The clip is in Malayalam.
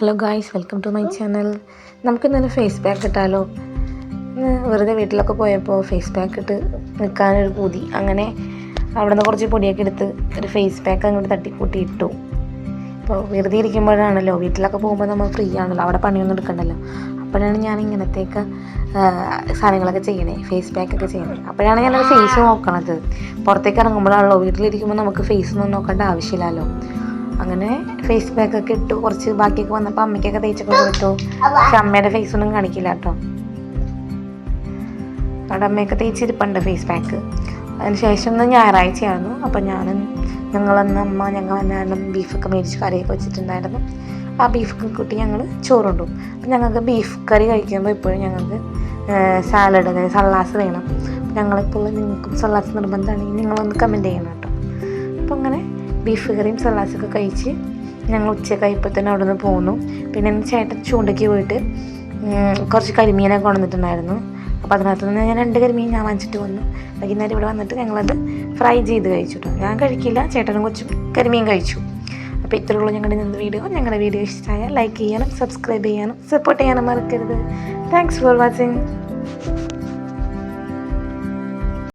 Hello guys welcome to my channel നമുക്കിന്നൊരു ഫേസ് പാക്ക് ഇട്ടാലോ? വെറുതെ വീട്ടിലൊക്കെ പോയപ്പോൾ ഫേസ് പാക്ക് ഇട്ട് നിൽക്കാനൊരു പൂതി. അങ്ങനെ അവിടെ നിന്ന് കുറച്ച് പൊടിയൊക്കെ എടുത്ത് ഒരു ഫേസ് പാക്ക് അങ്ങോട്ട് തട്ടിക്കൂട്ടി ഇട്ടു. അപ്പോൾ വെറുതെ ഇരിക്കുമ്പോഴാണല്ലോ. വീട്ടിലൊക്കെ പോകുമ്പോൾ നമ്മൾ ഫ്രീ ആണല്ലോ. അവിടെ പണിയൊന്നും എടുക്കണ്ടല്ലോ. അപ്പോഴാണ് ഞാൻ ഇങ്ങനത്തേക്ക് സാധനങ്ങളൊക്കെ ചെയ്യണേ. ഫേസ് പാക്ക് ഒക്കെ ചെയ്യണേ. അപ്പോഴാണ് ഞാനത് ഫേസ് നോക്കണത്. പുറത്തേക്ക് ഇറങ്ങുമ്പോഴാണല്ലോ. വീട്ടിലിരിക്കുമ്പോൾ നമുക്ക് ഫേസ് ഒന്നും നോക്കേണ്ട ആവശ്യമില്ലല്ലോ. അങ്ങനെ ഫേസ് പാക്ക് ഒക്കെ ഇട്ട്. കുറച്ച് ബാക്കിയൊക്കെ വന്നപ്പോൾ അമ്മയ്ക്കൊക്കെ തേച്ചൊക്കെ കൊടുത്തു പക്ഷെ അമ്മയുടെ ഫേസ് ഒന്നും കാണിക്കില്ല കേട്ടോ അവിടെ അമ്മയൊക്കെ തേച്ചിരിപ്പുണ്ട് ഫേസ് പാക്ക് അതിനുശേഷം ഒന്ന് ഞായറാഴ്ചയായിരുന്നു. അപ്പം ഞാനും ഞങ്ങളന്ന് അമ്മ ഞങ്ങൾ എന്നാലും ബീഫൊക്കെ മേടിച്ച് കറിയൊക്കെ വെച്ചിട്ടുണ്ടായിരുന്നു. ആ ബീഫ് കൂട്ടി ഞങ്ങൾ ചോറുണ്ടു. അപ്പം ഞങ്ങൾക്ക് ബീഫ് കറി കഴിക്കുമ്പോൾ ഇപ്പോഴും ഞങ്ങൾക്ക് സാലഡ് അതായത് സള്ളാസ് വേണം. ഞങ്ങളിപ്പോൾ നിങ്ങൾക്കും സള്ളാസ് നിർബന്ധമാണെങ്കിൽ നിങ്ങളൊന്ന് കമന്റ് ചെയ്യണം കേട്ടോ അപ്പം അങ്ങനെ ബീഫ് കറിയും സലാസൊക്കെ കഴിച്ച് ഞങ്ങൾ ഉച്ചയൊക്കെ ആയപ്പോൾ തന്നെ അവിടെ നിന്ന് പോന്നു. പിന്നെ എന്റെ ചേട്ടൻ ചൂണ്ടയ്ക്ക് പോയിട്ട് കുറച്ച് കരിമീനൊക്കെ കൊണ്ടുവന്നിട്ടുണ്ടായിരുന്നു. അപ്പോൾ അതിനകത്ത് നിന്ന് ഞാൻ രണ്ട് കരിമീൻ ഞാൻ വാങ്ങിച്ചിട്ട് വന്നു. വൈകുന്നേരം ഇവിടെ വന്നിട്ട് ഞങ്ങളത് ഫ്രൈ ചെയ്ത് കഴിച്ചു കേട്ടോ ഞാൻ കഴിക്കില്ല ചേട്ടനും കൊച്ചും കരിമീൻ കഴിച്ചു. അപ്പോൾ ഇത്രയുള്ളൂ ഞങ്ങളുടെ ഇന്നത്തെ വീഡിയോ. ഞങ്ങളുടെ വീഡിയോ ഇഷ്ടമായ ലൈക്ക് ചെയ്യാനും സബ്സ്ക്രൈബ് ചെയ്യാനും സപ്പോർട്ട് ചെയ്യാനും മറക്കരുത്. Thanks for watching